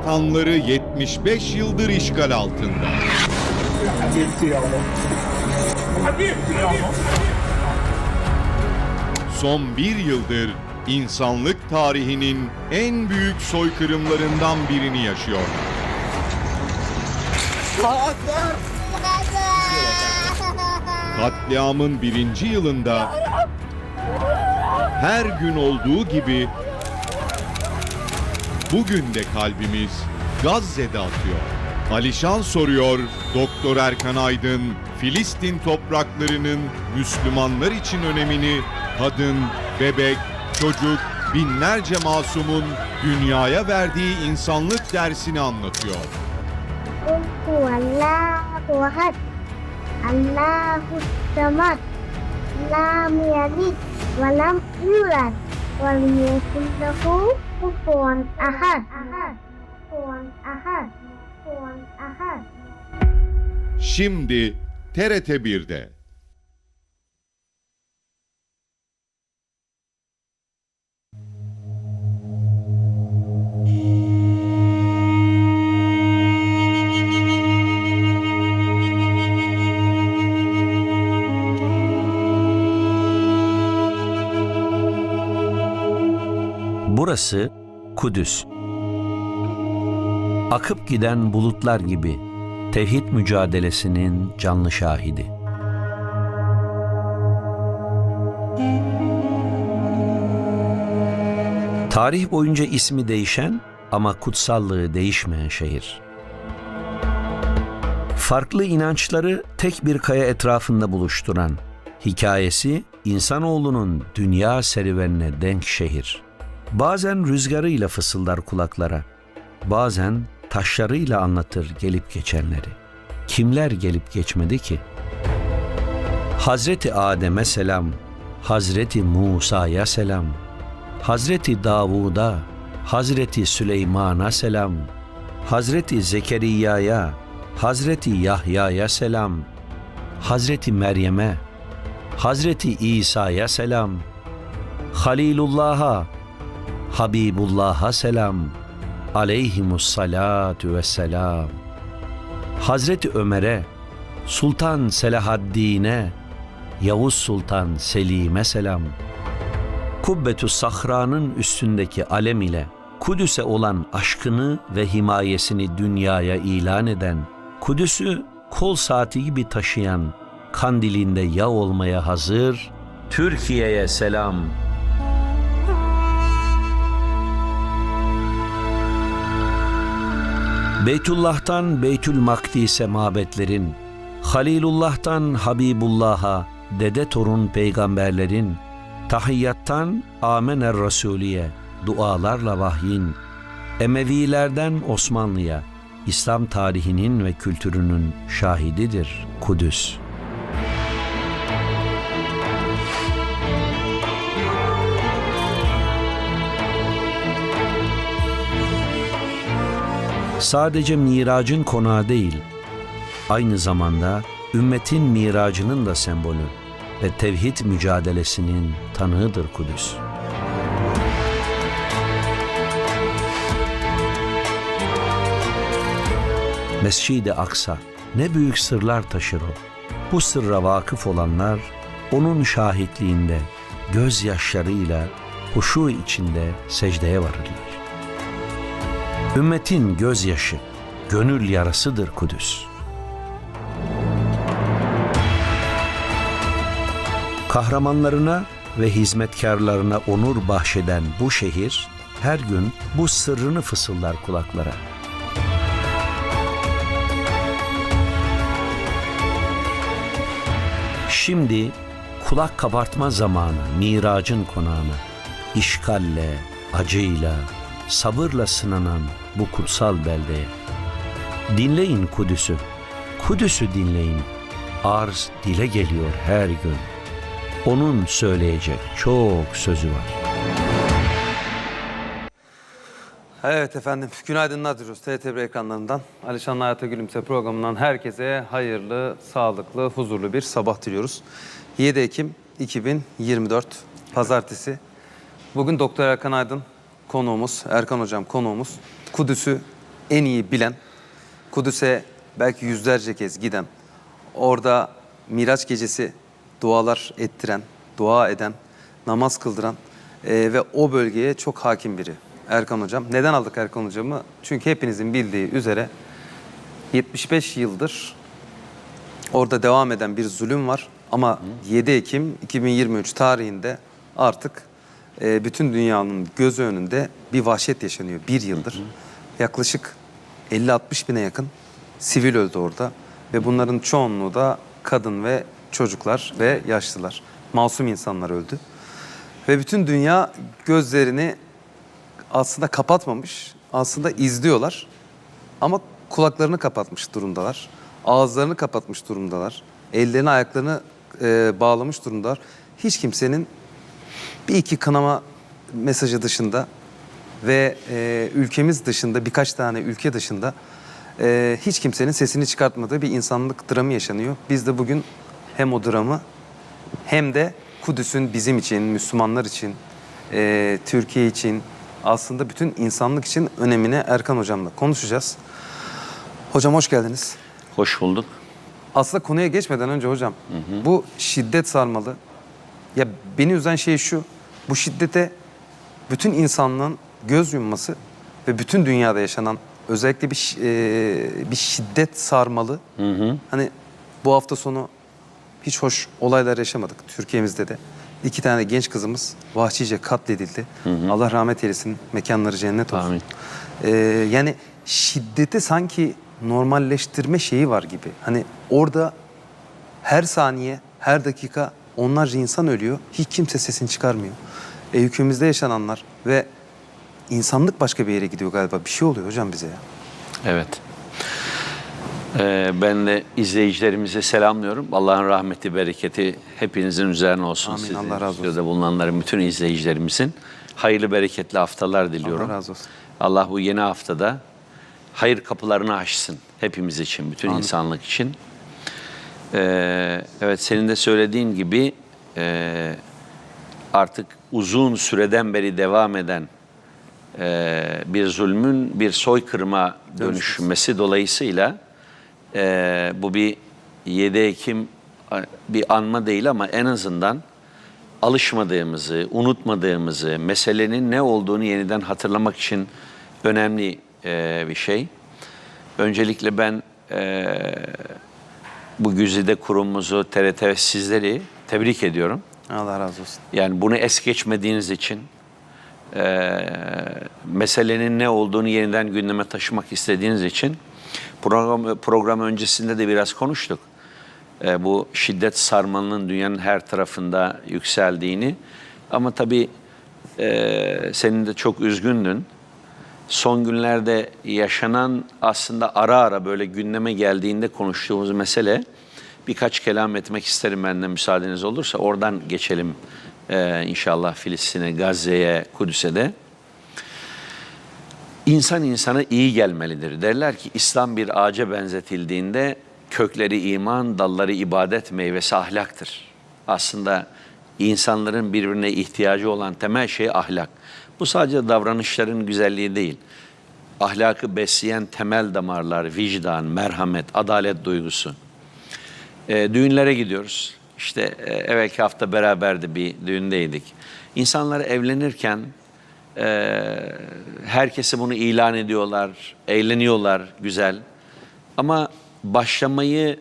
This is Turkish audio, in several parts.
vatanları 75 yıldır işgal altında. Son bir yıldır insanlık tarihinin en büyük soykırımlarından birini yaşıyor. Katliamın birinci yılında her gün olduğu gibi Bugün de kalbimiz Gazze'de atıyor. Alişan soruyor, Doktor Erkan Aydın, Filistin topraklarının Müslümanlar için önemini kadın, bebek, çocuk, binlerce masumun dünyaya verdiği insanlık dersini anlatıyor. Allahu ahad, Allahu samad, lam yalid ve lam. ولم يكن له كفوا أحد كفوا أحد كفوا أحد Şimdi TRT 1'de. Burası Kudüs. Akıp giden bulutlar gibi tevhid mücadelesinin canlı şahidi. Tarih boyunca ismi değişen ama kutsallığı değişmeyen şehir. Farklı inançları tek bir kaya etrafında buluşturan, hikayesi insanoğlunun dünya serüvenine denk şehir. Bazen rüzgarıyla fısıldar kulaklara, bazen taşlarıyla anlatır gelip geçenleri. Kimler gelip geçmedi ki? Hazreti Adem'e selam, Hazreti Musa'ya selam, Hazreti Davud'a, Hazreti Süleyman'a selam, Hazreti Zekeriya'ya, Hazreti Yahya'ya selam, Hazreti Meryem'e, Hazreti İsa'ya selam, Halilullah'a, Habibullah'a selam, aleyhimus salatu vesselam. Hazreti Ömer'e, Sultan Selahaddin'e, Yavuz Sultan Selim'e selam. Kubbetü Sahra'nın üstündeki alem ile Kudüs'e olan aşkını ve himayesini dünyaya ilan eden, Kudüs'ü kol saati gibi taşıyan, kandilinde yağ olmaya hazır, Türkiye'ye selam. Beytullah'tan Beytül Makdis'e mabetlerin, Halilullah'tan Habibullah'a, dede torun peygamberlerin, tahiyyattan Amener Resuliye, dualarla vahyin, Emevilerden Osmanlı'ya, İslam tarihinin ve kültürünün şahididir Kudüs. Sadece miracın konağı değil, aynı zamanda ümmetin miracının da sembolü ve tevhid mücadelesinin tanığıdır Kudüs. Mescid-i Aksa ne büyük sırlar taşır o. Bu sırra vakıf olanlar onun şahitliğinde gözyaşlarıyla huşu içinde secdeye varırlar. Ümmetin gözyaşı, gönül yarasıdır Kudüs. Kahramanlarına ve hizmetkarlarına onur bahşeden bu şehir her gün bu sırrını fısıldar kulaklara. Şimdi kulak kabartma zamanı miracın konağına, işgalle, acıyla, sabırla sınanan bu kutsal beldeye. Dinleyin Kudüs'ü, Kudüs'ü dinleyin. Arz dile geliyor her gün. Onun söyleyecek çok sözü var. Evet efendim, günaydınlar diliyoruz TRT1 ekranlarından. Alişan'la Hayata Gülümse programından herkese hayırlı, sağlıklı, huzurlu bir sabah diliyoruz. 7 Ekim 2024 Pazartesi. Bugün Doktor Erkan Aydın konuğumuz, Erkan Hocam konuğumuz. Kudüs'ü en iyi bilen, Kudüs'e belki yüzlerce kez giden, orada Miraç gecesi dualar ettiren, dua eden, namaz kıldıran e, ve o bölgeye çok hakim biri Erkan Hocam. Neden aldık Erkan Hocam'ı? Çünkü hepinizin bildiği üzere 75 yıldır orada devam eden bir zulüm var. Ama 7 Ekim 2023 tarihinde artık e, bütün dünyanın gözü önünde bir vahşet yaşanıyor bir yıldır. Yaklaşık 50-60 bine yakın sivil öldü orada. Ve bunların çoğunluğu da kadın ve çocuklar ve yaşlılar. Masum insanlar öldü. Ve bütün dünya gözlerini aslında kapatmamış, aslında izliyorlar. Ama kulaklarını kapatmış durumdalar. Ağızlarını kapatmış durumdalar. Ellerini ayaklarını e, bağlamış durumdalar. Hiç kimsenin bir iki kınama mesajı dışında ve e, ülkemiz dışında birkaç tane ülke dışında e, hiç kimsenin sesini çıkartmadığı bir insanlık dramı yaşanıyor. Biz de bugün hem o dramı hem de Kudüs'ün bizim için, Müslümanlar için, e, Türkiye için, aslında bütün insanlık için önemini Erkan Hocam'la konuşacağız. Hocam hoş geldiniz. Hoş bulduk. Aslında konuya geçmeden önce hocam, bu şiddet sarmalı. Ya beni üzen şey şu, bu şiddete bütün insanlığın göz yumması ve bütün dünyada yaşanan özellikle bir e, bir şiddet sarmalı. Hani bu hafta sonu hiç hoş olaylar yaşamadık Türkiye'mizde de. İki tane genç kızımız vahşice katledildi. Allah rahmet eylesin, mekanları cennet olsun. Amin. Ee, yani şiddeti sanki normalleştirme şeyi var gibi. Hani orada her saniye, her dakika onlarca insan ölüyor. Hiç kimse sesini çıkarmıyor. E, ülkemizde yaşananlar ve insanlık başka bir yere gidiyor galiba. Bir şey oluyor hocam bize ya. Evet. Ee, ben de izleyicilerimize selamlıyorum. Allah'ın rahmeti, bereketi hepinizin üzerine olsun. Amin, Sizin Allah razı olsun. bulunanların bütün izleyicilerimizin hayırlı, bereketli haftalar diliyorum. Allah razı olsun. Allah bu yeni haftada hayır kapılarını açsın hepimiz için, bütün insanlık için. Ee, evet senin de söylediğin gibi e, artık uzun süreden beri devam eden e, bir zulmün bir soykırıma dönüşmesi dolayısıyla e, bu bir 7 Ekim bir anma değil ama en azından alışmadığımızı, unutmadığımızı, meselenin ne olduğunu yeniden hatırlamak için önemli e, bir şey. Öncelikle ben e, bu güzide kurumumuzu, TRT sizleri tebrik ediyorum. Allah razı olsun. Yani bunu es geçmediğiniz için, e, meselenin ne olduğunu yeniden gündeme taşımak istediğiniz için program, program öncesinde de biraz konuştuk. E, bu şiddet sarmalının dünyanın her tarafında yükseldiğini. Ama tabii e, senin de çok üzgündün. Son günlerde yaşanan aslında ara ara böyle gündeme geldiğinde konuştuğumuz mesele birkaç kelam etmek isterim ben de müsaadeniz olursa. Oradan geçelim e, inşallah Filistin'e, Gazze'ye, Kudüs'e de. İnsan insana iyi gelmelidir. Derler ki İslam bir ağaca benzetildiğinde kökleri iman, dalları ibadet, meyvesi ahlaktır. Aslında insanların birbirine ihtiyacı olan temel şey ahlak. Bu sadece davranışların güzelliği değil. Ahlakı besleyen temel damarlar, vicdan, merhamet, adalet duygusu. E, düğünlere gidiyoruz. İşte e, evvelki hafta beraber de bir düğündeydik. İnsanlar evlenirken e, herkese bunu ilan ediyorlar, eğleniyorlar, güzel. Ama başlamayı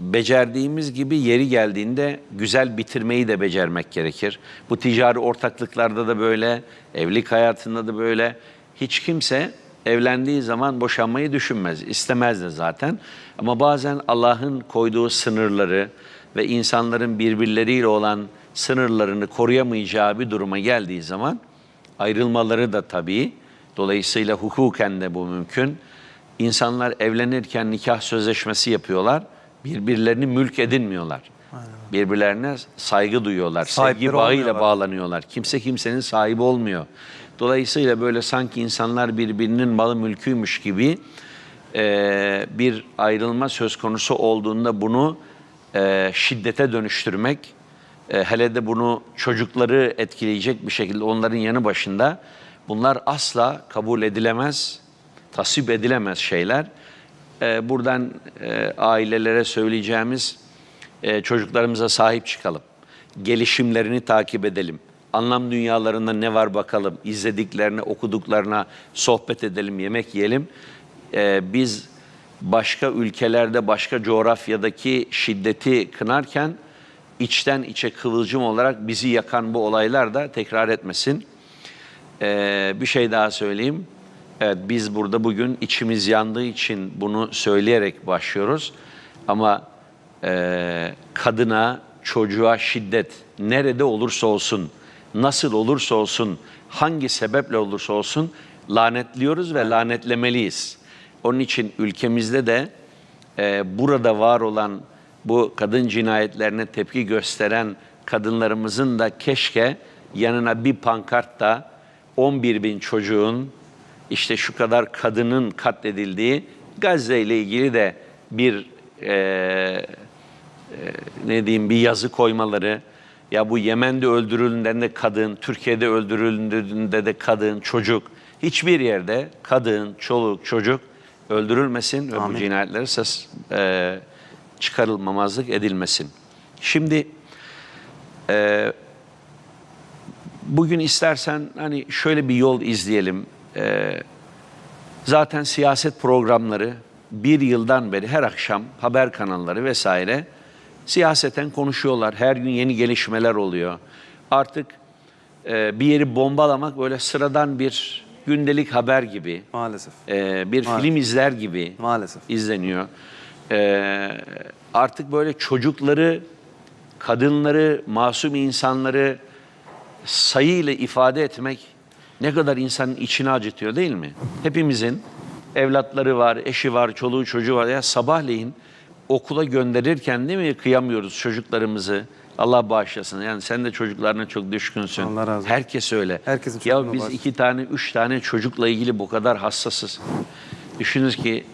becerdiğimiz gibi yeri geldiğinde güzel bitirmeyi de becermek gerekir. Bu ticari ortaklıklarda da böyle, evlilik hayatında da böyle. Hiç kimse evlendiği zaman boşanmayı düşünmez, istemez de zaten. Ama bazen Allah'ın koyduğu sınırları ve insanların birbirleriyle olan sınırlarını koruyamayacağı bir duruma geldiği zaman ayrılmaları da tabii. Dolayısıyla hukuken de bu mümkün. İnsanlar evlenirken nikah sözleşmesi yapıyorlar. Birbirlerini mülk edinmiyorlar. Birbirlerine saygı duyuyorlar. Sahipleri Sevgi bağıyla bağlanıyorlar. Kimse kimsenin sahibi olmuyor. Dolayısıyla böyle sanki insanlar birbirinin malı mülküymüş gibi e, bir ayrılma söz konusu olduğunda bunu e, şiddete dönüştürmek, e, hele de bunu çocukları etkileyecek bir şekilde onların yanı başında bunlar asla kabul edilemez tasvip edilemez şeyler. Ee, buradan e, ailelere söyleyeceğimiz e, çocuklarımıza sahip çıkalım. Gelişimlerini takip edelim. Anlam dünyalarında ne var bakalım. İzlediklerine, okuduklarına sohbet edelim, yemek yiyelim. Ee, biz başka ülkelerde, başka coğrafyadaki şiddeti kınarken içten içe kıvılcım olarak bizi yakan bu olaylar da tekrar etmesin. Ee, bir şey daha söyleyeyim. Evet biz burada bugün içimiz yandığı için bunu söyleyerek başlıyoruz. Ama e, kadına, çocuğa şiddet nerede olursa olsun, nasıl olursa olsun, hangi sebeple olursa olsun lanetliyoruz ve lanetlemeliyiz. Onun için ülkemizde de e, burada var olan bu kadın cinayetlerine tepki gösteren kadınlarımızın da keşke yanına bir pankart da 11 bin çocuğun işte şu kadar kadının katledildiği Gazze ile ilgili de bir e, e, ne diyeyim bir yazı koymaları ya bu Yemen'de öldürüldüğünde de kadın, Türkiye'de öldürüldüğünde de kadın, çocuk hiçbir yerde kadın, çoluk, çocuk öldürülmesin ve bu Amin. cinayetleri ses e, çıkarılmamazlık edilmesin. Şimdi e, bugün istersen hani şöyle bir yol izleyelim. E, zaten siyaset programları bir yıldan beri her akşam haber kanalları vesaire siyaseten konuşuyorlar. Her gün yeni gelişmeler oluyor. Artık e, bir yeri bombalamak böyle sıradan bir gündelik haber gibi, Maalesef. e, bir Maalesef. film izler gibi Maalesef. izleniyor. Ee, artık böyle çocukları, kadınları, masum insanları sayıyla ifade etmek ne kadar insanın içini acıtıyor değil mi? Hepimizin evlatları var, eşi var, çoluğu çocuğu var. Ya sabahleyin okula gönderirken değil mi kıyamıyoruz çocuklarımızı. Allah bağışlasın. Yani sen de çocuklarına çok düşkünsün. Allah razı olsun. Herkes öyle. Herkesin ya biz bağışlasın. iki tane, üç tane çocukla ilgili bu kadar hassasız. Düşünün ki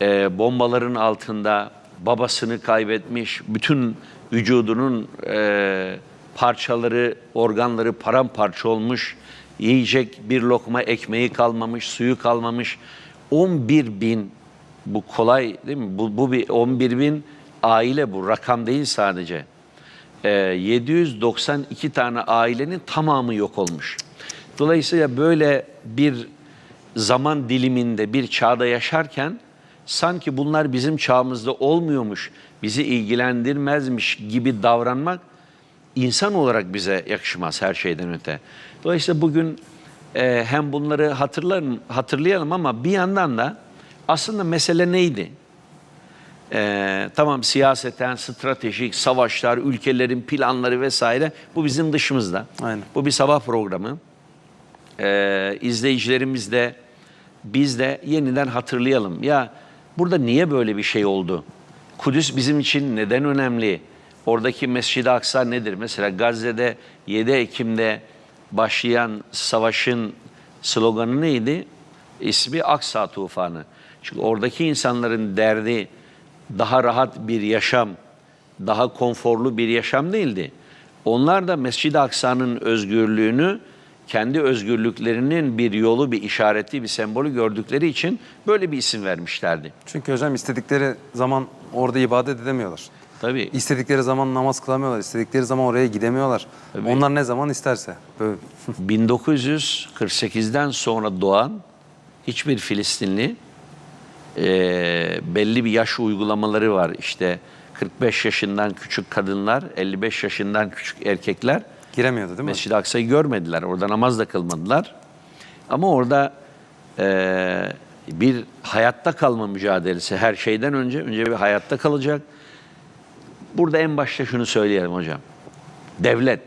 e, bombaların altında babasını kaybetmiş, bütün vücudunun e, parçaları, organları paramparça olmuş, yiyecek bir lokma ekmeği kalmamış, suyu kalmamış. 11 bin, bu kolay değil mi? Bu, bu bir 11 bin aile bu, rakam değil sadece. E, 792 tane ailenin tamamı yok olmuş. Dolayısıyla böyle bir zaman diliminde bir çağda yaşarken sanki bunlar bizim çağımızda olmuyormuş, bizi ilgilendirmezmiş gibi davranmak insan olarak bize yakışmaz her şeyden öte. Dolayısıyla bugün e, hem bunları hatırlayalım, hatırlayalım ama bir yandan da aslında mesele neydi? E, tamam siyaseten, stratejik, savaşlar, ülkelerin planları vesaire bu bizim dışımızda. Aynen. Bu bir sabah programı e, izleyicilerimiz de biz de yeniden hatırlayalım. Ya burada niye böyle bir şey oldu? Kudüs bizim için neden önemli? Oradaki Mescid-i Aksa nedir? Mesela Gazze'de 7 Ekim'de başlayan savaşın sloganı neydi? İsmi Aksa Tufanı. Çünkü oradaki insanların derdi daha rahat bir yaşam, daha konforlu bir yaşam değildi. Onlar da Mescid-i Aksa'nın özgürlüğünü kendi özgürlüklerinin bir yolu, bir işareti, bir sembolü gördükleri için böyle bir isim vermişlerdi. Çünkü hocam istedikleri zaman orada ibadet edemiyorlar. Tabii. İstedikleri zaman namaz kılamıyorlar. istedikleri zaman oraya gidemiyorlar. Tabii. Onlar ne zaman isterse. Böyle. 1948'den sonra doğan hiçbir Filistinli eee, belli bir yaş uygulamaları var. İşte 45 yaşından küçük kadınlar, 55 yaşından küçük erkekler Giremiyordu değil mi? Mescid-i Aksa'yı görmediler. Orada namaz da kılmadılar. Ama orada eee, bir hayatta kalma mücadelesi her şeyden önce. Önce bir hayatta kalacak. Burada en başta şunu söyleyelim hocam. Devlet,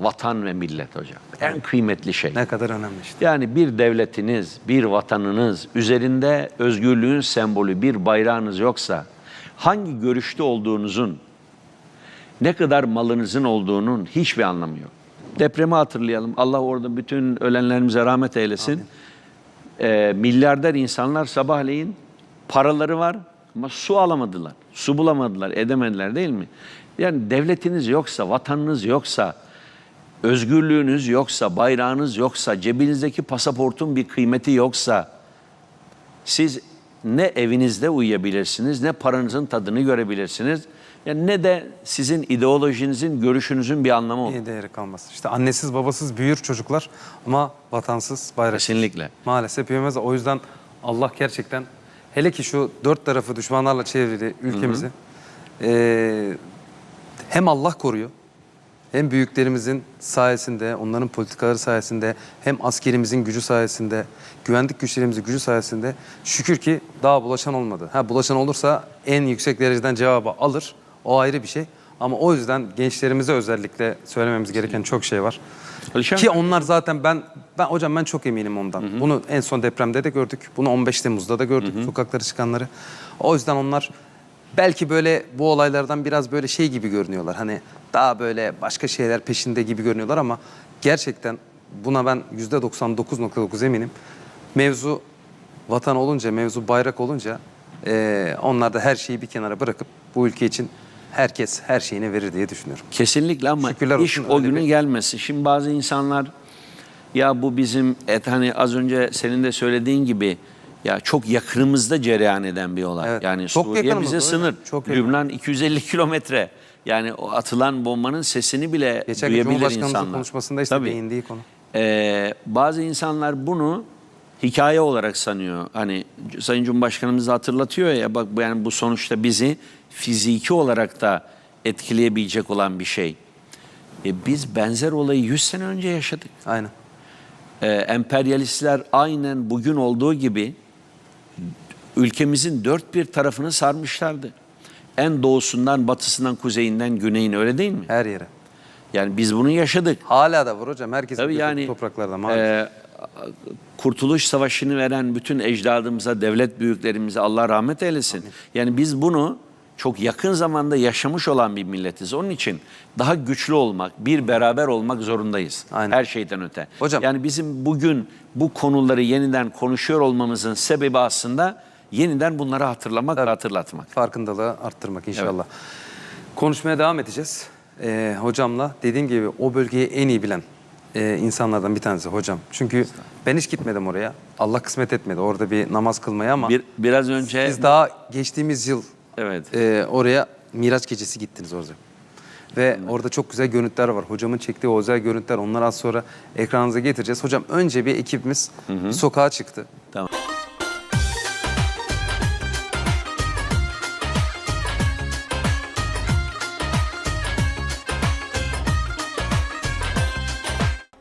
vatan ve millet hocam. En kıymetli şey. Ne kadar önemli işte. Yani bir devletiniz, bir vatanınız, üzerinde özgürlüğün sembolü bir bayrağınız yoksa, hangi görüşte olduğunuzun, ne kadar malınızın olduğunun hiçbir anlamı yok. Depremi hatırlayalım. Allah orada bütün ölenlerimize rahmet eylesin. Ee, milyarder insanlar sabahleyin paraları var ama su alamadılar. Su bulamadılar, edemediler değil mi? Yani devletiniz yoksa, vatanınız yoksa, özgürlüğünüz yoksa, bayrağınız yoksa, cebinizdeki pasaportun bir kıymeti yoksa siz ne evinizde uyuyabilirsiniz, ne paranızın tadını görebilirsiniz. Yani ne de sizin ideolojinizin, görüşünüzün bir anlamı olur. İyi değeri kalmaz. İşte annesiz babasız büyür çocuklar ama vatansız bayraksız. Kesinlikle. Maalesef büyümez. O yüzden Allah gerçekten hele ki şu dört tarafı düşmanlarla çevrili ülkemizi eee, hem Allah koruyor hem büyüklerimizin sayesinde, onların politikaları sayesinde, hem askerimizin gücü sayesinde, güvenlik güçlerimizin gücü sayesinde şükür ki daha bulaşan olmadı. Ha bulaşan olursa en yüksek dereceden cevabı alır. O ayrı bir şey. Ama o yüzden gençlerimize özellikle söylememiz gereken çok şey var. Alişan- Ki onlar zaten ben ben hocam ben çok eminim ondan. Bunu en son depremde de gördük. Bunu 15 Temmuz'da da gördük sokaklara çıkanları. O yüzden onlar belki böyle bu olaylardan biraz böyle şey gibi görünüyorlar. Hani daha böyle başka şeyler peşinde gibi görünüyorlar ama gerçekten buna ben %99.9 eminim. Mevzu vatan olunca, mevzu bayrak olunca eee onlar da her şeyi bir kenara bırakıp bu ülke için herkes her şeyini verir diye düşünüyorum. Kesinlikle ama Şükürler iş olsun o öyle günü bir- gelmesi. Şimdi bazı insanlar ya bu bizim et hani az önce senin de söylediğin gibi ya çok yakınımızda cereyan eden bir olay. Evet, Yani çok Suriye bize sınır. Çok yakın. Lübnan 250 kilometre. Yani o atılan bombanın sesini bile Geçen duyabilir Cumhurbaşkanımızın insanlar. konuşmasında işte Tabii. değindiği konu. Ee, bazı insanlar bunu hikaye olarak sanıyor. Hani Sayın Cumhurbaşkanımız da hatırlatıyor ya bak yani bu sonuçta bizi fiziki olarak da etkileyebilecek olan bir şey. E, biz benzer olayı 100 sene önce yaşadık. Aynen. Ee, emperyalistler aynen bugün olduğu gibi ülkemizin dört bir tarafını sarmışlardı. En doğusundan, batısından, kuzeyinden, güneyine öyle değil mi? Her yere. Yani biz bunu yaşadık. Hala da var hocam. Herkes Tabii yani topraklarda maalesef. e, Kurtuluş Savaşı'nı veren bütün ecdadımıza, devlet büyüklerimize Allah rahmet eylesin. Yani biz bunu çok yakın zamanda yaşamış olan bir milletiz. Onun için daha güçlü olmak, bir beraber olmak zorundayız. Aynen. Her şeyden öte. Hocam- Yani bizim bugün bu konuları yeniden konuşuyor olmamızın sebebi aslında yeniden bunları hatırlamak ve hatırlatmak. Farkındalığı arttırmak inşallah. Konuşmaya devam edeceğiz. Ee, hocamla dediğim gibi o bölgeyi en iyi bilen e, insanlardan bir tanesi hocam. Çünkü ben hiç gitmedim oraya. Allah kısmet etmedi orada bir namaz kılmaya ama Bir, biraz önce biz daha geçtiğimiz yıl evet e, oraya Miraç gecesi gittiniz orada. Ve orada çok güzel görüntüler var. Hocamın çektiği o özel görüntüler onları az sonra ekranınıza getireceğiz. Hocam önce bir ekibimiz sokağa çıktı. tamam.